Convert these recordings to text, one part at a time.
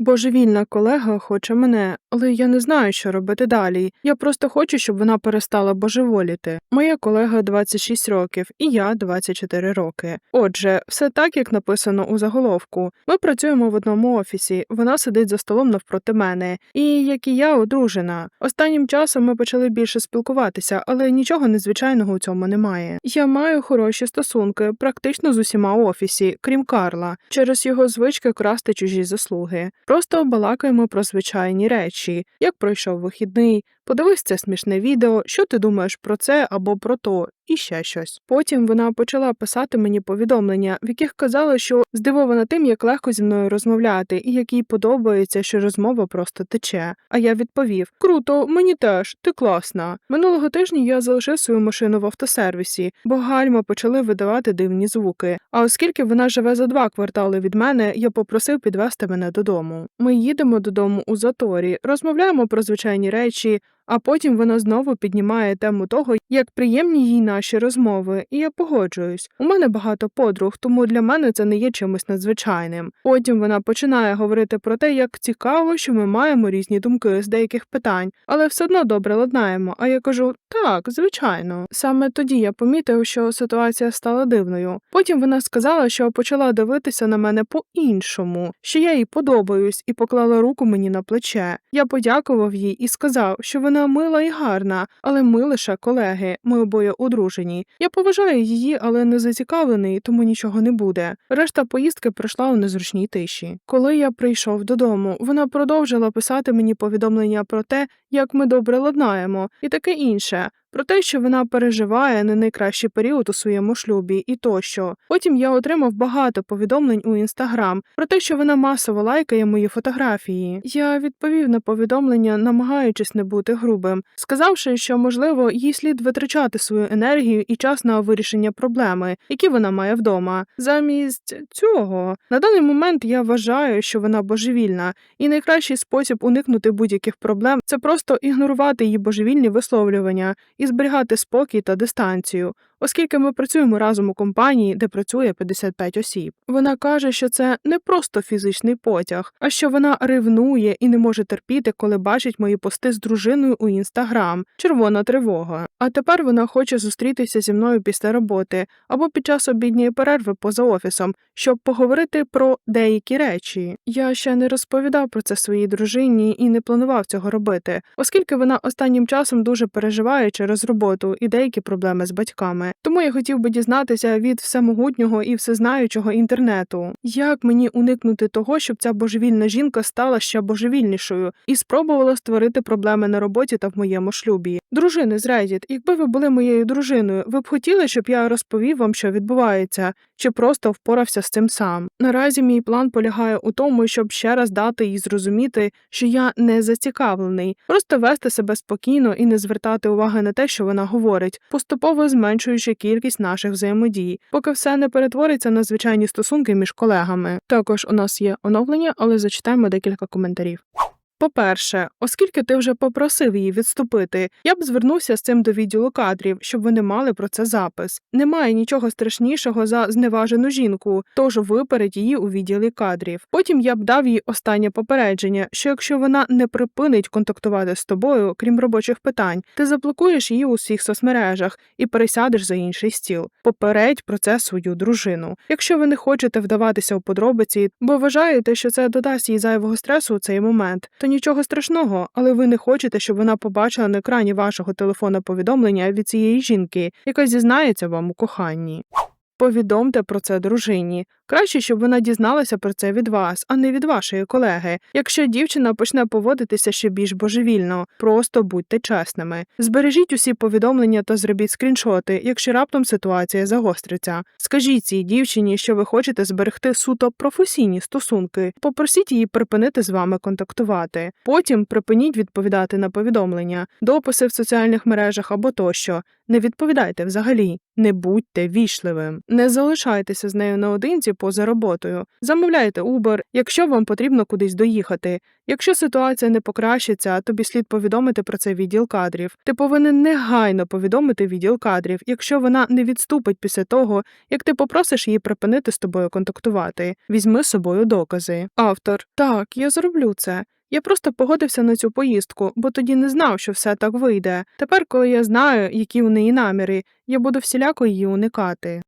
Божевільна колега хоче мене, але я не знаю, що робити далі. Я просто хочу, щоб вона перестала божеволіти. Моя колега 26 років, і я 24 роки. Отже, все так, як написано у заголовку. Ми працюємо в одному офісі. Вона сидить за столом навпроти мене, і як і я, одружена. Останнім часом ми почали більше спілкуватися, але нічого незвичайного у цьому немає. Я маю хороші стосунки, практично з усіма офісі, крім Карла, через його звички красти чужі заслуги. Просто балакаємо про звичайні речі, як пройшов вихідний, подивись це смішне відео, що ти думаєш про це або про то, і ще щось. Потім вона почала писати мені повідомлення, в яких казала, що здивована тим, як легко зі мною розмовляти, і як їй подобається, що розмова просто тече. А я відповів: Круто, мені теж, ти класна. Минулого тижня я залишив свою машину в автосервісі, бо гальма почали видавати дивні звуки. А оскільки вона живе за два квартали від мене, я попросив підвести мене додому. Ми їдемо додому у заторі, розмовляємо про звичайні речі. А потім вона знову піднімає тему того, як приємні їй наші розмови, і я погоджуюсь. У мене багато подруг, тому для мене це не є чимось надзвичайним. Потім вона починає говорити про те, як цікаво, що ми маємо різні думки з деяких питань, але все одно добре ладнаємо. А я кажу так, звичайно. Саме тоді я помітив, що ситуація стала дивною. Потім вона сказала, що почала дивитися на мене по-іншому, що я їй подобаюсь, і поклала руку мені на плече. Я подякував їй і сказав, що вона мила і гарна, але ми лише колеги, ми обоє одружені. Я поважаю її, але не зацікавлений, тому нічого не буде. Решта поїздки пройшла у незручній тиші. Коли я прийшов додому, вона продовжила писати мені повідомлення про те, як ми добре ладнаємо, і таке інше. Про те, що вона переживає не найкращий період у своєму шлюбі, і тощо. Потім я отримав багато повідомлень у інстаграм про те, що вона масово лайкає мої фотографії. Я відповів на повідомлення, намагаючись не бути грубим, сказавши, що можливо їй слід витрачати свою енергію і час на вирішення проблеми, які вона має вдома. Замість цього на даний момент я вважаю, що вона божевільна, і найкращий спосіб уникнути будь-яких проблем це просто ігнорувати її божевільні висловлювання і зберігати спокій та дистанцію, оскільки ми працюємо разом у компанії, де працює 55 осіб. Вона каже, що це не просто фізичний потяг, а що вона ревнує і не може терпіти, коли бачить мої пости з дружиною у інстаграм, червона тривога. А тепер вона хоче зустрітися зі мною після роботи або під час обідньої перерви поза офісом, щоб поговорити про деякі речі. Я ще не розповідав про це своїй дружині і не планував цього робити, оскільки вона останнім часом дуже переживає через роботу і деякі проблеми з батьками. Тому я хотів би дізнатися від всемогутнього і всезнаючого інтернету, як мені уникнути того, щоб ця божевільна жінка стала ще божевільнішою і спробувала створити проблеми на роботі та в моєму шлюбі. Дружини з Reddit, якби ви були моєю дружиною, ви б хотіли, щоб я розповів вам, що відбувається, чи просто впорався з цим сам. Наразі мій план полягає у тому, щоб ще раз дати їй зрозуміти, що я не зацікавлений, просто вести себе спокійно і не звертати уваги на те, що вона говорить, поступово зменшуючи кількість наших взаємодій, поки все не перетвориться на звичайні стосунки між колегами. Також у нас є оновлення, але зачитаємо декілька коментарів. По-перше, оскільки ти вже попросив її відступити, я б звернувся з цим до відділу кадрів, щоб вони мали про це запис. Немає нічого страшнішого за зневажену жінку, тож випередь її у відділі кадрів. Потім я б дав їй останнє попередження, що якщо вона не припинить контактувати з тобою, крім робочих питань, ти заблокуєш її у всіх соцмережах і пересядеш за інший стіл. Попередь про це свою дружину. Якщо ви не хочете вдаватися у подробиці, бо вважаєте, що це додасть їй зайвого стресу у цей момент, то нічого страшного, але ви не хочете, щоб вона побачила на екрані вашого телефона повідомлення від цієї жінки, яка зізнається вам у коханні. Повідомте про це дружині. Краще, щоб вона дізналася про це від вас, а не від вашої колеги. Якщо дівчина почне поводитися ще більш божевільно, просто будьте чесними. Збережіть усі повідомлення та зробіть скріншоти, якщо раптом ситуація загостриться. Скажіть цій дівчині, що ви хочете зберегти суто професійні стосунки. Попросіть її припинити з вами контактувати. Потім припиніть відповідати на повідомлення, дописи в соціальних мережах або тощо. Не відповідайте взагалі, не будьте вічливим, не залишайтеся з нею наодинці поза роботою. Замовляйте Uber, якщо вам потрібно кудись доїхати. Якщо ситуація не покращиться, тобі слід повідомити про це відділ кадрів. Ти повинен негайно повідомити відділ кадрів, якщо вона не відступить після того, як ти попросиш її припинити з тобою контактувати. Візьми з собою докази. Автор так, я зроблю це. Я просто погодився на цю поїздку, бо тоді не знав, що все так вийде. Тепер, коли я знаю, які у неї наміри, я буду всіляко її уникати.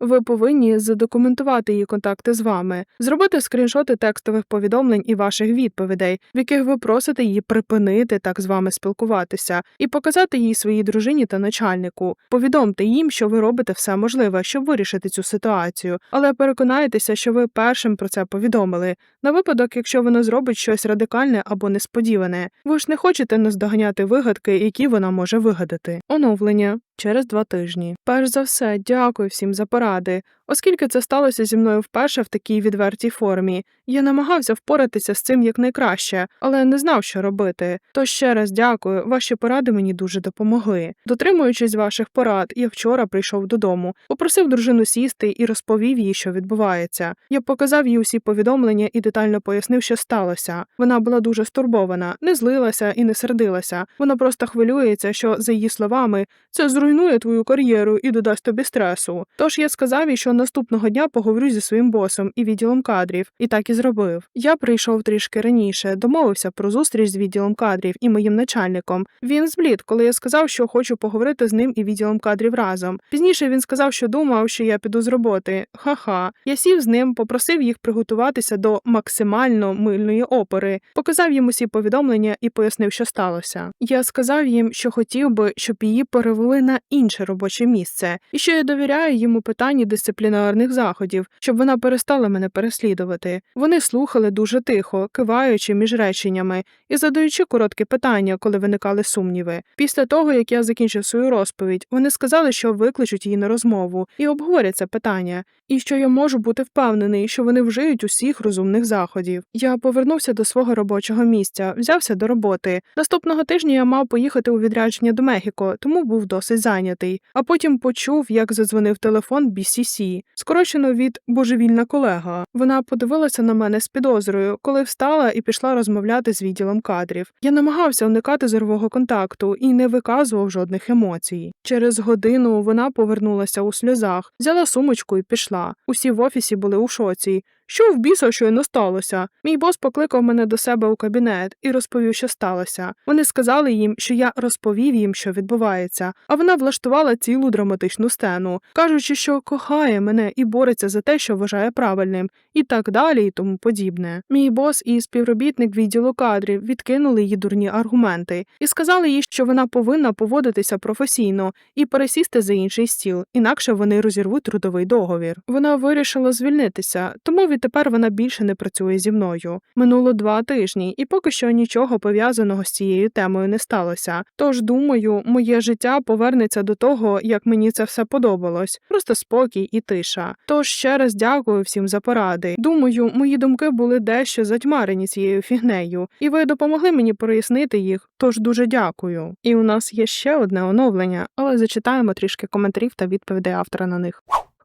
Ви повинні задокументувати її контакти з вами, зробити скріншоти текстових повідомлень і ваших відповідей, в яких ви просите її припинити так з вами спілкуватися, і показати їй своїй дружині та начальнику. Повідомте їм, що ви робите все можливе, щоб вирішити цю ситуацію, але переконайтеся, що ви першим про це повідомили, на випадок, якщо вона зробить щось радикальне або несподіване. Ви ж не хочете наздоганяти вигадки, які вона може вигадати. Оновлення через два тижні. Перш за все, дякую всім за поради. Оскільки це сталося зі мною вперше в такій відвертій формі, я намагався впоратися з цим якнайкраще, але не знав, що робити. Тож ще раз дякую, ваші поради мені дуже допомогли. Дотримуючись ваших порад, я вчора прийшов додому, попросив дружину сісти і розповів їй, що відбувається. Я показав їй усі повідомлення і детально пояснив, що сталося. Вона була дуже стурбована, не злилася і не сердилася. Вона просто хвилюється, що, за її словами, це зруйнує твою кар'єру і додасть тобі стресу. Тож я сказав їй, що наступного дня поговорю зі своїм босом і відділом кадрів, і так і зробив. Я прийшов трішки раніше, домовився про зустріч з відділом кадрів і моїм начальником. Він зблід, коли я сказав, що хочу поговорити з ним і відділом кадрів разом. Пізніше він сказав, що думав, що я піду з роботи. Ха-ха. Я сів з ним, попросив їх приготуватися до максимально мильної опери, показав їм усі повідомлення і пояснив, що сталося. Я сказав їм, що хотів би, щоб її перевели на інше робоче місце, і що я довіряю їм у питанні дисциплінарних заходів, щоб вона перестала мене переслідувати. Вони слухали дуже тихо, киваючи між реченнями і задаючи короткі питання, коли виникали сумніви. Після того, як я закінчив свою розповідь, вони сказали, що викличуть її на розмову і обговорять це питання, і що я можу бути впевнений, що вони вжиють усіх розумних заходів. Я повернувся до свого робочого місця, взявся до роботи. Наступного тижня я мав поїхати у відрядження до Мехіко, тому був досить зайнятий. А потім почув, як задзвонив телефон BCC, скорочено від божевільна колега. Вона подивилася на мене з підозрою, коли встала і пішла розмовляти з відділом кадрів. Я намагався уникати зорового контакту і не виказував жодних емоцій. Через годину вона повернулася у сльозах, взяла сумочку і пішла. Усі в офісі були у шоці. Що в біса щойно сталося? Мій бос покликав мене до себе у кабінет і розповів, що сталося. Вони сказали їм, що я розповів їм, що відбувається, а вона влаштувала цілу драматичну сцену, кажучи, що кохає мене і бореться за те, що вважає правильним, і так далі, і тому подібне. Мій бос і співробітник відділу кадрів відкинули її дурні аргументи і сказали їй, що вона повинна поводитися професійно і пересісти за інший стіл, інакше вони розірвуть трудовий договір. Вона вирішила звільнитися, тому відтепер вона більше не працює зі мною. Минуло два тижні, і поки що нічого пов'язаного з цією темою не сталося. Тож, думаю, моє життя повернеться до того, як мені це все подобалось. Просто спокій і тиша. Тож ще раз дякую всім за поради. Думаю, мої думки були дещо затьмарені цією фігнею, і ви допомогли мені прояснити їх. Тож дуже дякую. І у нас є ще одне оновлення, але зачитаємо трішки коментарів та відповідей автора на них.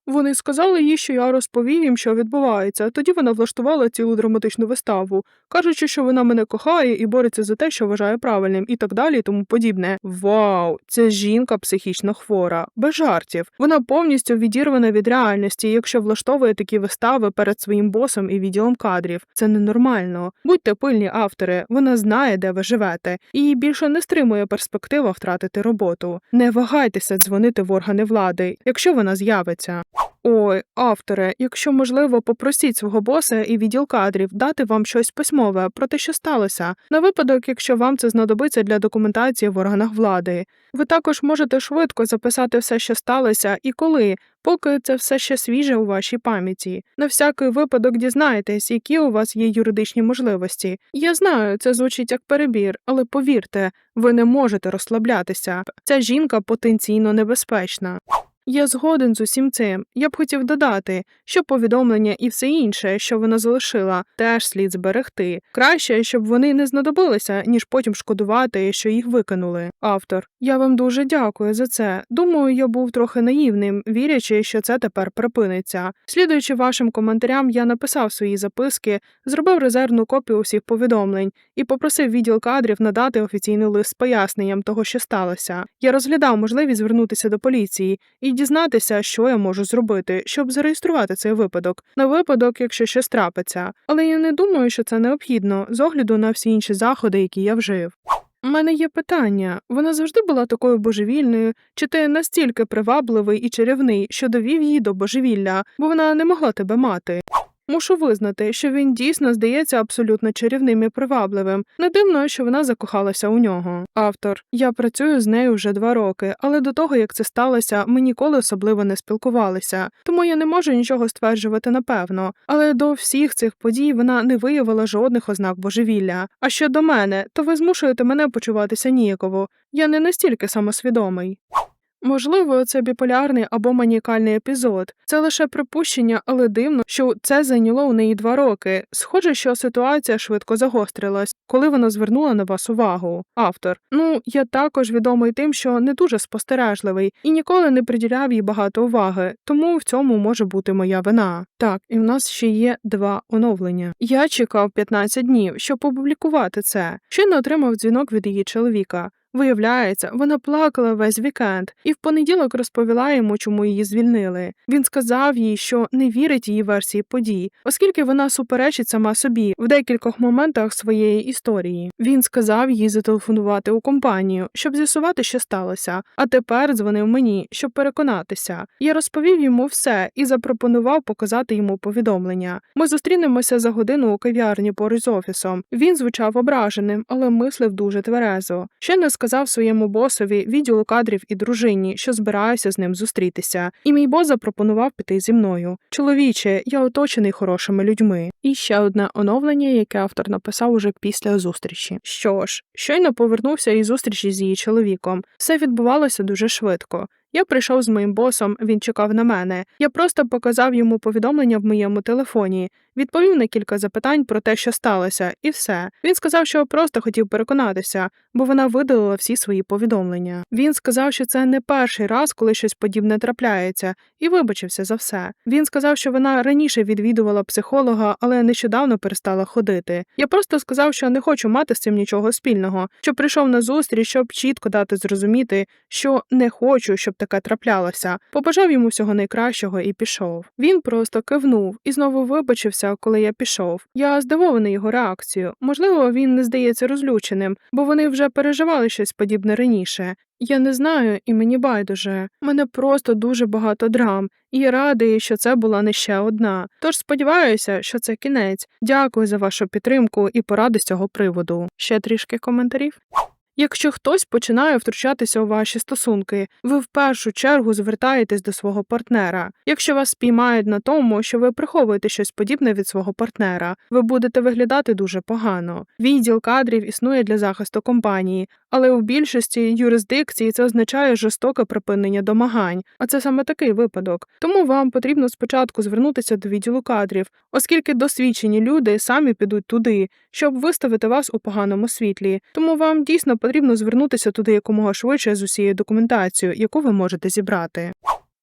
Вони сказали їй, що я розповів їм, що відбувається. Тоді вона влаштувала цілу драматичну виставу, кажучи, що вона мене кохає і бореться за те, що вважає правильним, і так далі, і тому подібне. Вау, ця жінка психічно хвора, без жартів. Вона повністю відірвана від реальності, якщо влаштовує такі вистави перед своїм босом і відділом кадрів. Це ненормально. Будьте пильні автори, вона знає, де ви живете, і більше не стримує перспектива втратити роботу. Не вагайтеся дзвонити в органи влади, якщо вона з'явиться. Ой, авторе, якщо можливо, попросіть свого боса і відділ кадрів дати вам щось письмове про те, що сталося, на випадок, якщо вам це знадобиться для документації в органах влади. Ви також можете швидко записати все, що сталося, і коли, поки це все ще свіже у вашій пам'яті. На всякий випадок дізнаєтесь, які у вас є юридичні можливості. Я знаю, це звучить як перебір, але повірте, ви не можете розслаблятися. Ця жінка потенційно небезпечна. Я згоден з усім цим. Я б хотів додати, що повідомлення і все інше, що вона залишила, теж слід зберегти. Краще, щоб вони не знадобилися, ніж потім шкодувати, що їх викинули. Автор, я вам дуже дякую за це. Думаю, я був трохи наївним, вірячи, що це тепер припиниться. Слідуючи вашим коментарям, я написав свої записки, зробив резервну копію усіх повідомлень і попросив відділ кадрів надати офіційний лист з поясненням того, що сталося. Я розглядав можливість звернутися до поліції і дізнатися, що я можу зробити, щоб зареєструвати цей випадок, на випадок, якщо щось трапиться. Але я не думаю, що це необхідно з огляду на всі інші заходи, які я вжив. У мене є питання. Вона завжди була такою божевільною, чи ти настільки привабливий і чарівний, що довів її до божевілля, бо вона не могла тебе мати. Мушу визнати, що він дійсно здається абсолютно чарівним і привабливим. Не дивно, що вона закохалася у нього. Автор я працюю з нею вже два роки, але до того як це сталося, ми ніколи особливо не спілкувалися, тому я не можу нічого стверджувати напевно. Але до всіх цих подій вона не виявила жодних ознак божевілля. А щодо мене, то ви змушуєте мене почуватися ніяково. Я не настільки самосвідомий. Можливо, це біполярний або манікальний епізод. Це лише припущення, але дивно, що це зайняло у неї два роки. Схоже, що ситуація швидко загострилась, коли вона звернула на вас увагу. Автор. Ну, я також відомий тим, що не дуже спостережливий і ніколи не приділяв їй багато уваги, тому в цьому може бути моя вина. Так, і в нас ще є два оновлення. Я чекав 15 днів, щоб опублікувати це. Ще не отримав дзвінок від її чоловіка. Виявляється, вона плакала весь вікенд і в понеділок розповіла йому, чому її звільнили. Він сказав їй, що не вірить її версії подій, оскільки вона суперечить сама собі в декількох моментах своєї історії. Він сказав їй зателефонувати у компанію, щоб з'ясувати, що сталося. А тепер дзвонив мені, щоб переконатися. Я розповів йому все і запропонував показати йому повідомлення. Ми зустрінемося за годину у кав'ярні поруч з офісом. Він звучав ображеним, але мислив дуже тверезо. Ще не сказав своєму босові відділу кадрів і дружині, що збираюся з ним зустрітися, і мій бос запропонував піти зі мною. Чоловіче, я оточений хорошими людьми. І ще одне оновлення, яке автор написав уже після зустрічі. Що ж, щойно повернувся із зустрічі з її чоловіком. Все відбувалося дуже швидко. Я прийшов з моїм босом, він чекав на мене. Я просто показав йому повідомлення в моєму телефоні, відповів на кілька запитань про те, що сталося, і все. Він сказав, що просто хотів переконатися, бо вона видалила всі свої повідомлення. Він сказав, що це не перший раз, коли щось подібне трапляється, і вибачився за все. Він сказав, що вона раніше відвідувала психолога, але нещодавно перестала ходити. Я просто сказав, що не хочу мати з цим нічого спільного, що прийшов на зустріч, щоб чітко дати зрозуміти, що не хочу, щоб таке траплялося. Побажав йому всього найкращого і пішов. Він просто кивнув і знову вибачився, коли я пішов. Я здивований його реакцією. Можливо, він не здається розлюченим, бо вони вже переживали щось подібне раніше. Я не знаю, і мені байдуже. Мене просто дуже багато драм, і я радий, що це була не ще одна. Тож сподіваюся, що це кінець. Дякую за вашу підтримку і поради з цього приводу. Ще трішки коментарів. Якщо хтось починає втручатися у ваші стосунки, ви в першу чергу звертаєтесь до свого партнера. Якщо вас спіймають на тому, що ви приховуєте щось подібне від свого партнера, ви будете виглядати дуже погано. Відділ кадрів існує для захисту компанії, але у більшості юрисдикцій це означає жорстоке припинення домагань, а це саме такий випадок. Тому вам потрібно спочатку звернутися до відділу кадрів, оскільки досвідчені люди самі підуть туди, щоб виставити вас у поганому світлі. Тому вам дійсно потрібно звернутися туди якомога швидше з усією документацією, яку ви можете зібрати.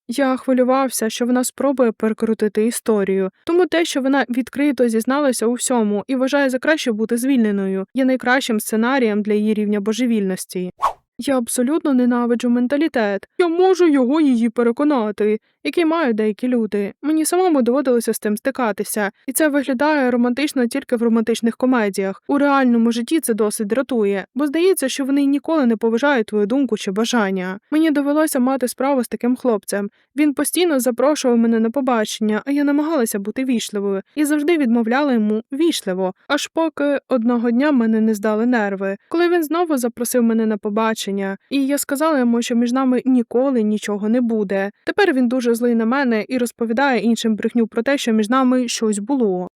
Я хвилювався, що вона спробує перекрутити історію, тому те, що вона відкрито зізналася у всьому і вважає за краще бути звільненою, є найкращим сценарієм для її рівня божевільності. Я абсолютно ненавиджу менталітет. Я можу його її переконати, який мають деякі люди. Мені самому доводилося з тим стикатися, і це виглядає романтично тільки в романтичних комедіях. У реальному житті це досить дратує, бо здається, що вони ніколи не поважають твою думку чи бажання. Мені довелося мати справу з таким хлопцем. Він постійно запрошував мене на побачення, а я намагалася бути вічливою і завжди відмовляла йому вічливо, аж поки одного дня мене не здали нерви. Коли він знову запросив мене на побачення, і я сказала йому, що між нами ніколи нічого не буде. Тепер він дуже злий на мене і розповідає іншим брехню про те, що між нами щось було.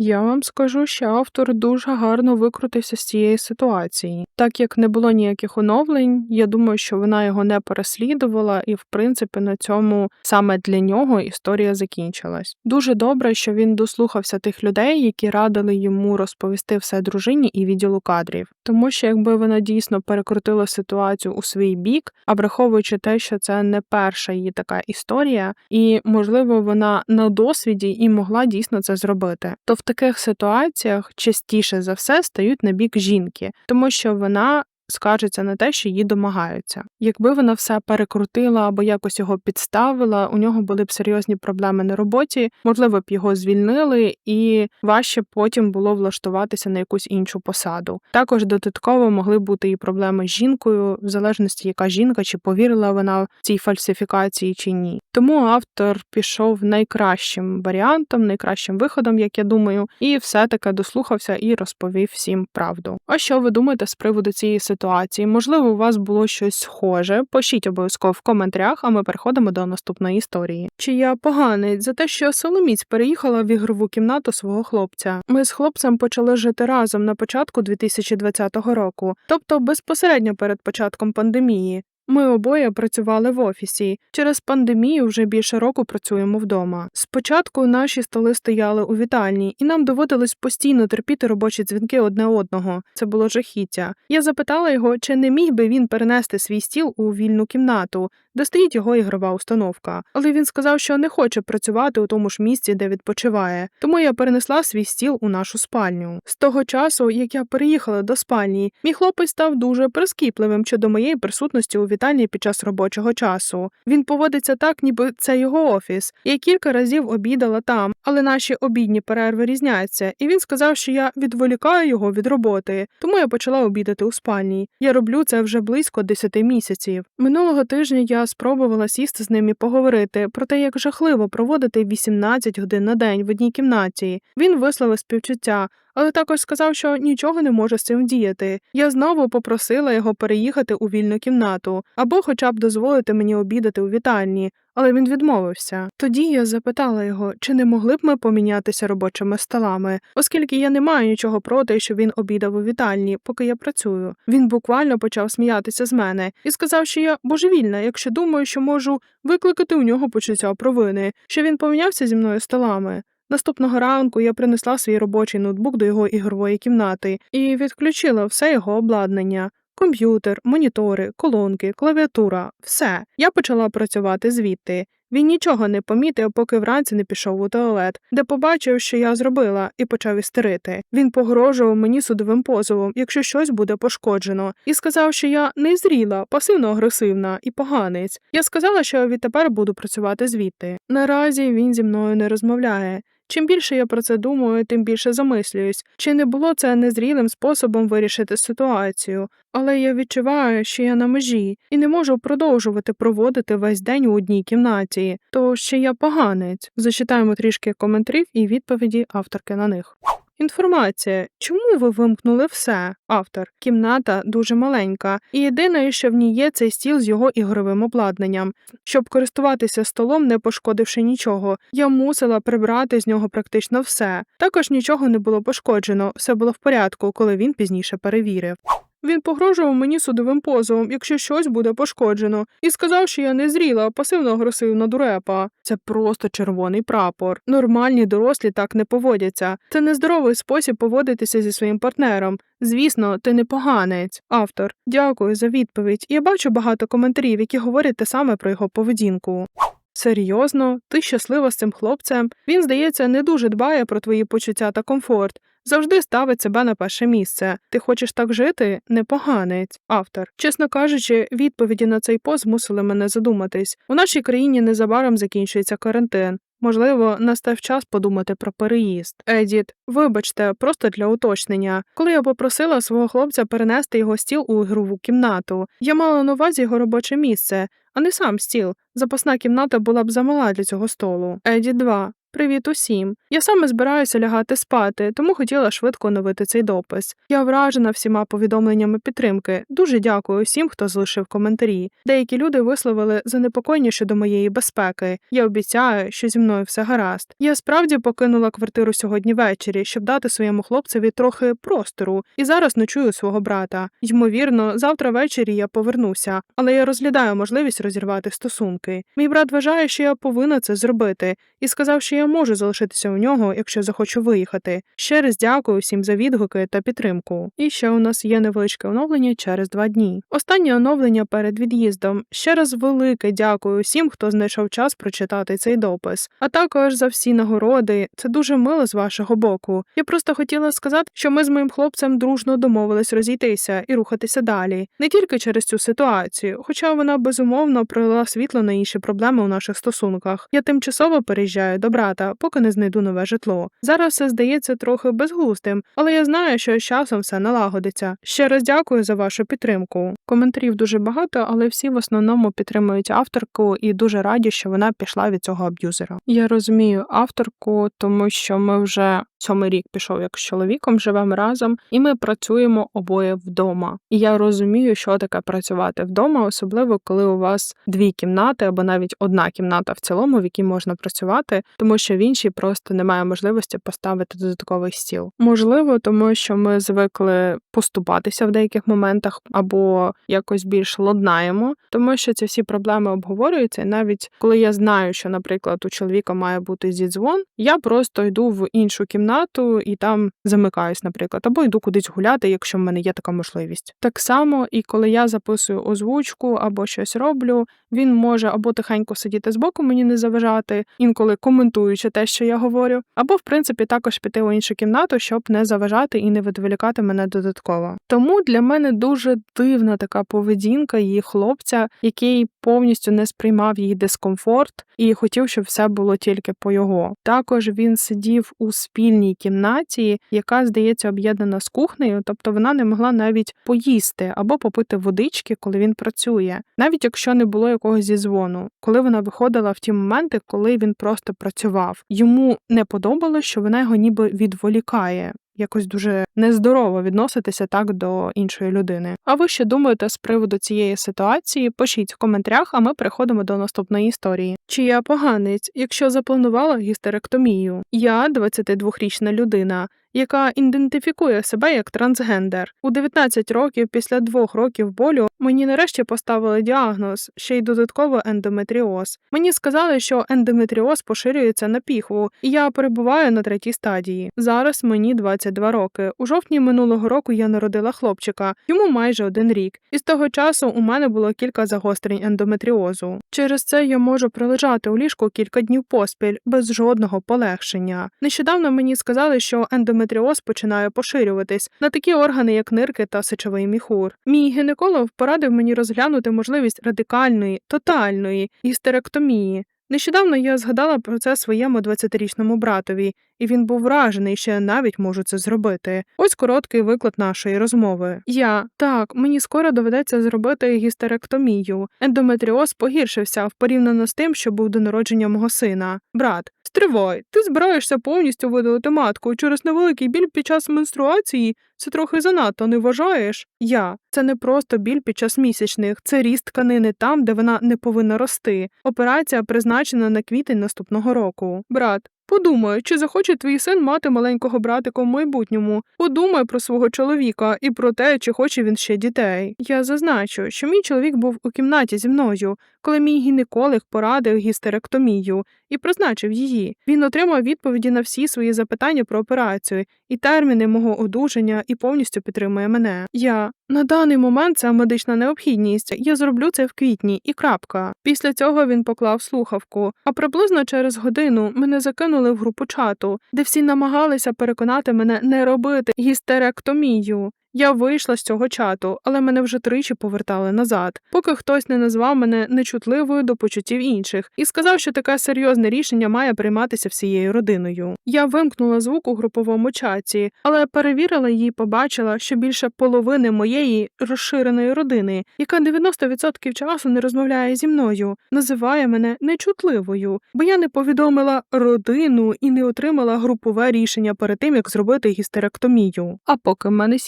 Я вам скажу, що автор дуже гарно викрутився з цієї ситуації. Так як не було ніяких оновлень, я думаю, що вона його не переслідувала, і в принципі на цьому саме для нього історія закінчилась. Дуже добре, що він дослухався тих людей, які радили йому розповісти все дружині і відділу кадрів, тому що якби вона дійсно перекрутила ситуацію у свій бік, а враховуючи те, що це не перша її така історія, і можливо вона на досвіді і могла дійсно це зробити, то в таких ситуаціях частіше за все стають на бік жінки, тому що вона. Скаржиться на те, що її домагаються. Якби вона все перекрутила або якось його підставила, у нього були б серйозні проблеми на роботі, можливо б його звільнили, і важче потім було влаштуватися на якусь іншу посаду. Також додатково могли бути і проблеми з жінкою, в залежності, яка жінка, чи повірила вона в цій фальсифікації чи ні. Тому автор пішов найкращим варіантом, найкращим виходом, як я думаю, і все-таки дослухався і розповів всім правду. А що ви думаєте з приводу цієї ситуації? Можливо, у вас було щось схоже? Пишіть обов'язково в коментарях, а ми переходимо до наступної історії. Чи я поганий за те, що Соломіць переїхала в ігрову кімнату свого хлопця? Ми з хлопцем почали жити разом на початку 2020 року, тобто безпосередньо перед початком пандемії. Ми обоє працювали в офісі. Через пандемію вже більше року працюємо вдома. Спочатку наші столи стояли у вітальні, і нам доводилось постійно терпіти робочі дзвінки одне одного. Це було жахіття. Я запитала його, чи не міг би він перенести свій стіл у вільну кімнату, де стоїть його ігрова установка. Але він сказав, що не хоче працювати у тому ж місці, де відпочиває. Тому я перенесла свій стіл у нашу спальню. З того часу, як я переїхала до спальні, мій хлопець став дуже прискіпливим щодо моєї присутності у вітальні під час робочого часу. Він поводиться так, ніби це його офіс. Я кілька разів обідала там, але наші обідні перерви різняться, і він сказав, що я відволікаю його від роботи, тому я почала обідати у спальні. Я роблю це вже близько 10 місяців. Минулого тижня я спробувала сісти з ним і поговорити про те, як жахливо проводити 18 годин на день в одній кімнаті. Він висловив співчуття. Але також сказав, що нічого не може з цим діяти. Я знову попросила його переїхати у вільну кімнату або, хоча б дозволити мені обідати у вітальні, але він відмовився. Тоді я запитала його, чи не могли б ми помінятися робочими столами, оскільки я не маю нічого проти, що він обідав у вітальні, поки я працюю. Він буквально почав сміятися з мене і сказав, що я божевільна, якщо думаю, що можу викликати у нього почуття провини, що він помінявся зі мною столами. Наступного ранку я принесла свій робочий ноутбук до його ігрової кімнати і відключила все його обладнання. Комп'ютер, монітори, колонки, клавіатура, все. Я почала працювати звідти. Він нічого не помітив, поки вранці не пішов у туалет, де побачив, що я зробила, і почав істерити. Він погрожував мені судовим позовом, якщо щось буде пошкоджено, і сказав, що я незріла, пасивно-агресивна і поганець. Я сказала, що відтепер буду працювати звідти. Наразі він зі мною не розмовляє. Чим більше я про це думаю, тим більше замислююсь, чи не було це незрілим способом вирішити ситуацію, але я відчуваю, що я на межі і не можу продовжувати проводити весь день у одній кімнаті, то ще я поганець. Зачитаємо трішки коментарів і відповіді авторки на них. Інформація. Чому ви вимкнули все? Автор. Кімната дуже маленька, і єдине, що в ній є, цей стіл з його ігровим обладнанням. Щоб користуватися столом, не пошкодивши нічого, я мусила прибрати з нього практично все. Також нічого не було пошкоджено, все було в порядку, коли він пізніше перевірив. Він погрожував мені судовим позовом, якщо щось буде пошкоджено, і сказав, що я не зріла, пасивно-агресивна дурепа. Це просто червоний прапор. Нормальні дорослі так не поводяться. Це нездоровий спосіб поводитися зі своїм партнером. Звісно, ти не поганець. Автор, дякую за відповідь. Я бачу багато коментарів, які говорять те саме про його поведінку. Серйозно, ти щаслива з цим хлопцем. Він, здається, не дуже дбає про твої почуття та комфорт. Завжди ставить себе на перше місце. Ти хочеш так жити? Непоганець. Автор. Чесно кажучи, відповіді на цей пост змусили мене задуматись. У нашій країні незабаром закінчується карантин. Можливо, настав час подумати про переїзд. Едіт, вибачте, просто для уточнення. Коли я попросила свого хлопця перенести його стіл у ігрову кімнату, я мала на увазі його робоче місце, а не сам стіл. Запасна кімната була б замала для цього столу. Едіт 2. Привіт усім! Я саме збираюся лягати спати, тому хотіла швидко оновити цей допис. Я вражена всіма повідомленнями підтримки. Дуже дякую усім, хто залишив коментарі. Деякі люди висловили занепокоєння щодо моєї безпеки. Я обіцяю, що зі мною все гаразд. Я справді покинула квартиру сьогодні ввечері, щоб дати своєму хлопцеві трохи простору, і зараз ночую свого брата. Ймовірно, завтра ввечері я повернуся, але я розглядаю можливість розірвати стосунки. Мій брат вважає, що я повинна це зробити, і сказав, що я можу залишитися у нього, якщо захочу виїхати. Ще раз дякую всім за відгуки та підтримку. І ще у нас є невеличке оновлення через два дні. Останнє оновлення перед від'їздом. Ще раз велике дякую всім, хто знайшов час прочитати цей допис, а також за всі нагороди. Це дуже мило з вашого боку. Я просто хотіла сказати, що ми з моїм хлопцем дружно домовились розійтися і рухатися далі, не тільки через цю ситуацію, хоча вона безумовно пролила світло на інші проблеми у наших стосунках. Я тимчасово переїжджаю до брата, поки не знайду нове житло. Зараз все здається трохи безглуздим, але я знаю, що з часом все налагодиться. Ще раз дякую за вашу підтримку. Коментарів дуже багато, але всі в основному підтримують авторку і дуже раді, що вона пішла від цього аб'юзера. Я розумію авторку, тому що ми вже сьомий рік пішов як з чоловіком, живемо разом, і ми працюємо обоє вдома. І я розумію, що таке працювати вдома, особливо коли у вас дві кімнати або навіть одна кімната в цілому, в якій можна працювати, тому що в іншій просто немає можливості поставити додатковий стіл. Можливо, тому що ми звикли поступатися в деяких моментах або якось більш ладнаємо, тому що ці всі проблеми обговорюються. І навіть коли я знаю, що, наприклад, у чоловіка має бути зідзвон, я просто йду в іншу кімнату і там замикаюсь, наприклад, або йду кудись гуляти, якщо в мене є така можливість. Так само, і коли я записую озвучку або щось роблю, він може або тихенько сидіти збоку, мені не заважати, інколи коментуючи те, що я говорю, або в принципі також піти у іншу кімнату, щоб не заважати і не відволікати мене додатково. Тому для мене дуже дивна така поведінка її хлопця, який повністю не сприймав її дискомфорт і хотів, щоб все було тільки по його. Також він сидів у спільній кімнаті, яка здається об'єднана з кухнею, тобто вона не могла навіть поїсти або попити водички, коли він працює, навіть якщо не було якогось зізвону, коли вона виходила в ті моменти, коли він просто працював. Йому не подобалось, що вона його ніби відволікає. Якось дуже нездорово відноситися так до іншої людини. А ви що думаєте з приводу цієї ситуації? Пишіть в коментарях, а ми переходимо до наступної історії. Чи я поганець, якщо запланувала гістеректомію? Я 22-річна людина. Яка ідентифікує себе як трансгендер у 19 років після двох років болю мені нарешті поставили діагноз, ще й додатково ендометріоз. Мені сказали, що ендометріоз поширюється на піхву, і я перебуваю на третій стадії. Зараз мені 22 роки. У жовтні минулого року я народила хлопчика, йому майже один рік. І з того часу у мене було кілька загострень ендометріозу. Через це я можу пролежати у ліжку кілька днів поспіль без жодного полегшення. Нещодавно мені сказали, що ендометріоз починає поширюватись на такі органи, як нирки та сечовий міхур. Мій гінеколог порадив мені розглянути можливість радикальної, тотальної гістеректомії. Нещодавно я згадала про це своєму 20-річному братові, і він був вражений, що я навіть можу це зробити. Ось короткий виклад нашої розмови. Я так, мені скоро доведеться зробити гістеректомію. Ендометріоз погіршився в порівняно з тим, що був до народження мого сина. Брат, стривай, ти збираєшся повністю видалити матку через невеликий біль під час менструації. Це трохи занадто, не вважаєш? Я це не просто біль під час місячних, це ріст тканини там, де вона не повинна рости. Операція призначена на квітень наступного року. Брат, Подумай, чи захоче твій син мати маленького братика в майбутньому. Подумай про свого чоловіка і про те, чи хоче він ще дітей. Я зазначу, що мій чоловік був у кімнаті зі мною, коли мій гінеколог порадив гістеректомію і призначив її. Він отримав відповіді на всі свої запитання про операцію і терміни мого одужання і повністю підтримує мене. Я на даний момент це медична необхідність. Я зроблю це в квітні і крапка. Після цього він поклав слухавку. А приблизно через годину мене закинули в групу чату, де всі намагалися переконати мене не робити гістеректомію. Я вийшла з цього чату, але мене вже тричі повертали назад, поки хтось не назвав мене нечутливою до почуттів інших і сказав, що таке серйозне рішення має прийматися всією родиною. Я вимкнула звук у груповому чаті, але перевірила її, побачила, що більше половини моєї розширеної родини, яка 90% часу не розмовляє зі мною, називає мене нечутливою, бо я не повідомила родину і не отримала групове рішення перед тим, як зробити гістеректомію. А поки мене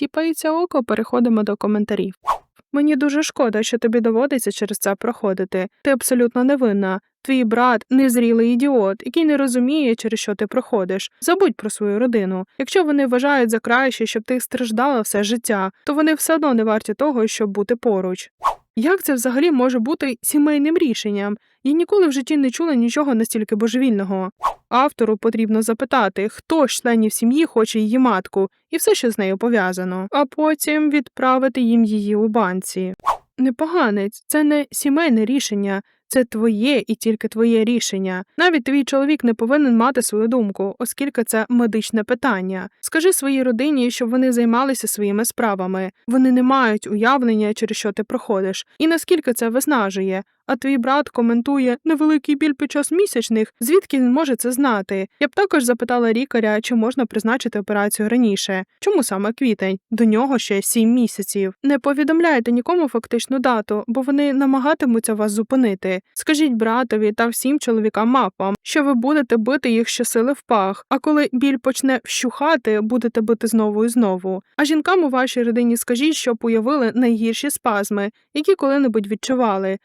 сіпається око, переходимо до коментарів. Мені дуже шкода, що тобі доводиться через це проходити. Ти абсолютно невинна. Твій брат незрілий ідіот, який не розуміє, через що ти проходиш. Забудь про свою родину. Якщо вони вважають за краще, щоб ти страждала все життя, то вони все одно не варті того, щоб бути поруч. Як це взагалі може бути сімейним рішенням? Я ніколи в житті не чула нічого настільки божевільного. Автору потрібно запитати, хто з членів сім'ї хоче її матку, і все, що з нею пов'язано, а потім відправити їм її у банці. Непоганець, це не сімейне рішення, це твоє і тільки твоє рішення. Навіть твій чоловік не повинен мати свою думку, оскільки це медичне питання. Скажи своїй родині, щоб вони займалися своїми справами. Вони не мають уявлення, через що ти проходиш, і наскільки це виснажує. А твій брат коментує невеликий біль під час місячних. Звідки він може це знати? Я б також запитала лікаря, чи можна призначити операцію раніше. Чому саме квітень? До нього ще сім місяців. Не повідомляйте нікому фактичну дату, бо вони намагатимуться вас зупинити. Скажіть братові та всім чоловікам мапам, що ви будете бити їх щосили в пах. А коли біль почне вщухати, будете бити знову і знову. А жінкам у вашій родині скажіть, щоб уявили найгірші спазми, які коли-небудь відчували,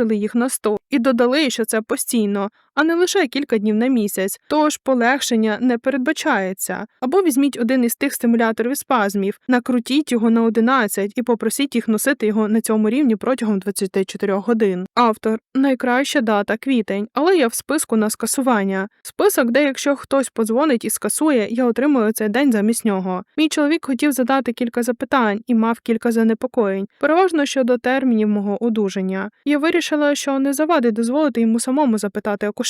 помножили їх на 100 і додали, що це постійно, а не лише кілька днів на місяць, тож полегшення не передбачається. Або візьміть один із тих стимуляторів спазмів, накрутіть його на 11 і попросіть їх носити його на цьому рівні протягом 24 годин. Автор найкраща дата квітень, але я в списку на скасування. Список, де якщо хтось подзвонить і скасує, я отримую цей день замість нього. Мій чоловік хотів задати кілька запитань і мав кілька занепокоєнь, переважно щодо термінів мого одужання. Я вирішила, що не завадить дозволити йому самому запитати акушера.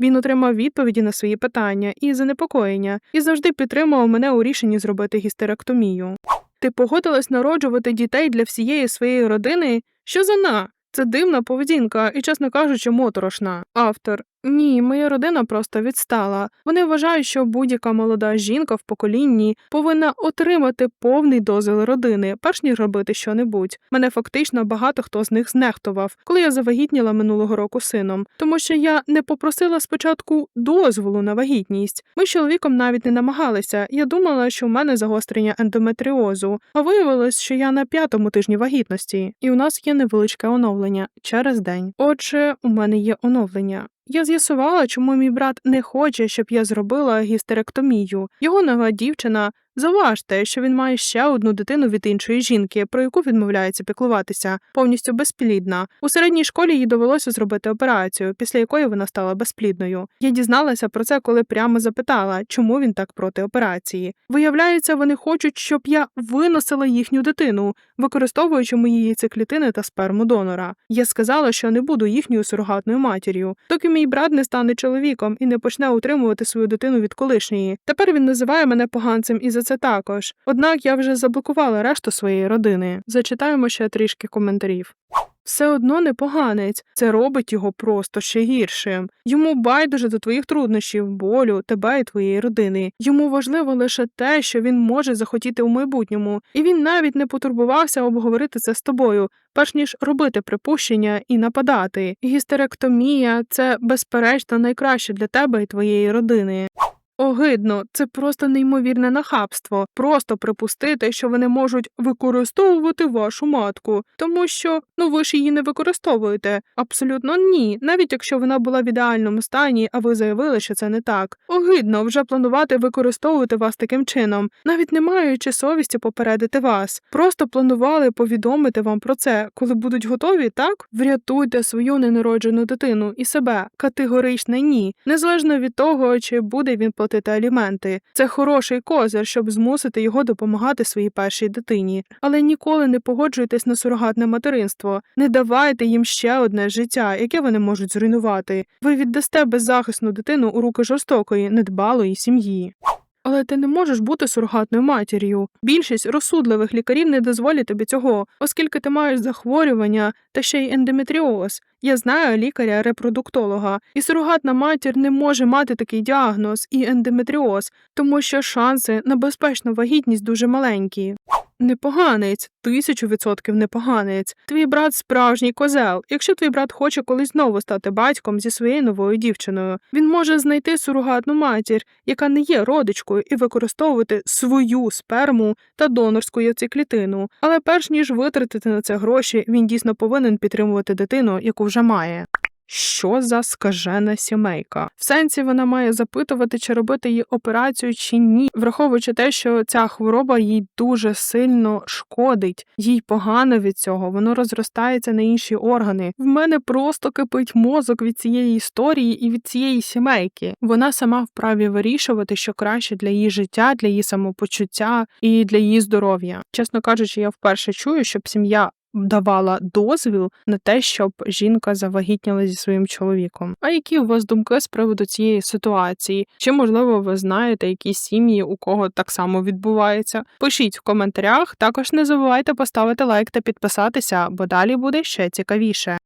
Він отримав відповіді на свої питання і занепокоєння, і завжди підтримував мене у рішенні зробити гістеректомію. Ти погодилась народжувати дітей для всієї своєї родини? Що за на? Це дивна поведінка і, чесно кажучи, моторошна. Автор. Ні, моя родина просто відстала. Вони вважають, що будь-яка молода жінка в поколінні повинна отримати повний дозвіл родини, перш ніж робити щонебудь. Мене фактично багато хто з них знехтував, коли я завагітніла минулого року сином, тому що я не попросила спочатку дозволу на вагітність. Ми з чоловіком навіть не намагалися. Я думала, що в мене загострення ендометріозу, а виявилось, що я на п'ятому тижні вагітності, і у нас є невеличке оновлення через день. Отже, у мене є оновлення. Я з'ясувала, чому мій брат не хоче, щоб я зробила гістеректомію. Його нова дівчина. Заважте, що він має ще одну дитину від іншої жінки, про яку відмовляється піклуватися, повністю безплідна. У середній школі їй довелося зробити операцію, після якої вона стала безплідною. Я дізналася про це, коли прямо запитала, чому він так проти операції. Виявляється, вони хочуть, щоб я виносила їхню дитину, використовуючи мої яйцеклітини та сперму донора. Я сказала, що не буду їхньою сурогатною матір'ю, доки мій брат не стане чоловіком і не почне утримувати свою дитину від колишньої. Тепер він називає мене поганцем і за це також. Однак я вже заблокувала решту своєї родини. Зачитаємо ще трішки коментарів. Все одно не поганець, це робить його просто ще гіршим. Йому байдуже до твоїх труднощів, болю, тебе і твоєї родини. Йому важливо лише те, що він може захотіти у майбутньому, і він навіть не потурбувався обговорити це з тобою, перш ніж робити припущення і нападати. Гістеректомія це безперечно найкраще для тебе і твоєї родини. Огидно, це просто неймовірне нахабство. Просто припустити, що вони можуть використовувати вашу матку, тому що ну ви ж її не використовуєте. Абсолютно ні, навіть якщо вона була в ідеальному стані, а ви заявили, що це не так. Огидно вже планувати використовувати вас таким чином, навіть не маючи совісті попередити вас. Просто планували повідомити вам про це, коли будуть готові, так врятуйте свою ненароджену дитину і себе. Категоричне ні, незалежно від того, чи буде він платити аліменти. Це хороший козир, щоб змусити його допомагати своїй першій дитині. Але ніколи не погоджуйтесь на сурогатне материнство. Не давайте їм ще одне життя, яке вони можуть зруйнувати. Ви віддасте беззахисну дитину у руки жорстокої, недбалої сім'ї. Але ти не можеш бути сурогатною матір'ю. Більшість розсудливих лікарів не дозволять тобі цього, оскільки ти маєш захворювання та ще й ендометріоз. Я знаю лікаря-репродуктолога, і сурогатна матір не може мати такий діагноз і ендометріоз, тому що шанси на безпечну вагітність дуже маленькі. Непоганець, тисячу відсотків непоганець. Твій брат справжній козел. Якщо твій брат хоче колись знову стати батьком зі своєю новою дівчиною, він може знайти сурогатну матір, яка не є родичкою, і використовувати свою сперму та донорську яйцеклітину. Але перш ніж витратити на це гроші, він дійсно повинен підтримувати дитину, яку вже має. Що за скажена сімейка? В сенсі вона має запитувати, чи робити їй операцію чи ні, враховуючи те, що ця хвороба їй дуже сильно шкодить, їй погано від цього, воно розростається на інші органи. В мене просто кипить мозок від цієї історії і від цієї сімейки. Вона сама вправі вирішувати, що краще для її життя, для її самопочуття і для її здоров'я. Чесно кажучи, я вперше чую, щоб сім'я давала дозвіл на те, щоб жінка завагітніла зі своїм чоловіком. А які у вас думки з приводу цієї ситуації? Чи можливо ви знаєте які сім'ї, у кого так само відбувається? Пишіть в коментарях. Також не забувайте поставити лайк та підписатися, бо далі буде ще цікавіше.